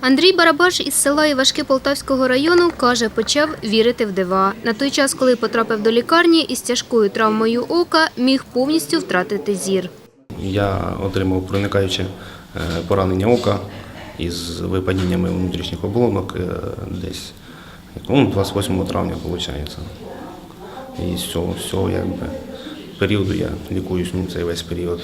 Андрій Барабаш із села Івашки Полтавського району каже, почав вірити в дива. На той час, коли потрапив до лікарні із тяжкою травмою ока, міг повністю втратити зір. Я отримав проникаюче е, поранення ока із випадіннями внутрішніх оболонок е, десь ну, 28 травня, виходить. І з цього, з цього якби, періоду я лікуюсь ну, цей весь період.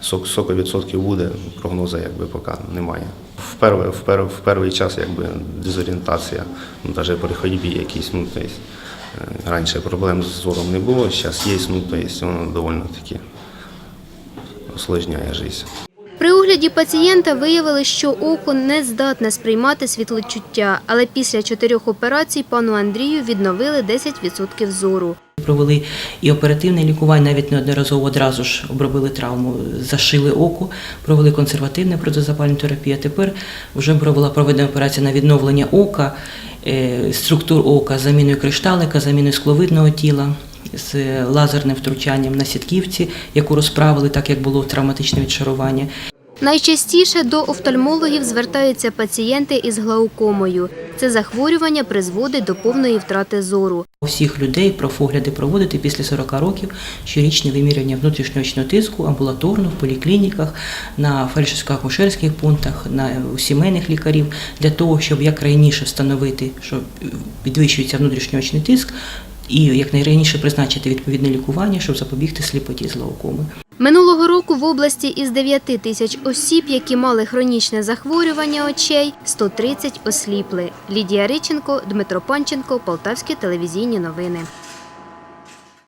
Сок, соковідсотків буде, прогнозу якби поки немає. В, перший, в, пер, в перший час якби, дезорієнтація, ну, навіть при ходьбі якісь, ну, тобто, е, раніше проблем з зором не було, зараз є, ну, тобто, воно доволі таки осложняє життя. При огляді пацієнта виявили, що око не здатне сприймати світлочуття, але після чотирьох операцій пану Андрію відновили 10% зору. Провели і оперативне лікування, навіть неодноразово одразу ж обробили травму, зашили око, провели консервативну протизапальну терапію. Тепер вже була проведена операція на відновлення ока, е, структур ока, заміною кришталика, заміною скловидного тіла. З лазерним втручанням на сітківці, яку розправили, так як було травматичне відшарування. Найчастіше до офтальмологів звертаються пацієнти із глаукомою. Це захворювання призводить до повної втрати зору. Усіх людей профогляди проводити після 40 років щорічне вимірювання внутрішнього тиску амбулаторно в поліклініках, на фельдшерсько-акушерських пунктах, на у сімейних лікарів для того, щоб як раніше встановити, що підвищується внутрішній очний тиск, і якнайраніше призначити відповідне лікування, щоб запобігти сліпоті з глаукоми. Минулого року в області із 9 тисяч осіб, які мали хронічне захворювання очей, 130 осліпли. Лідія Риченко, Дмитро Панченко, Полтавські телевізійні новини.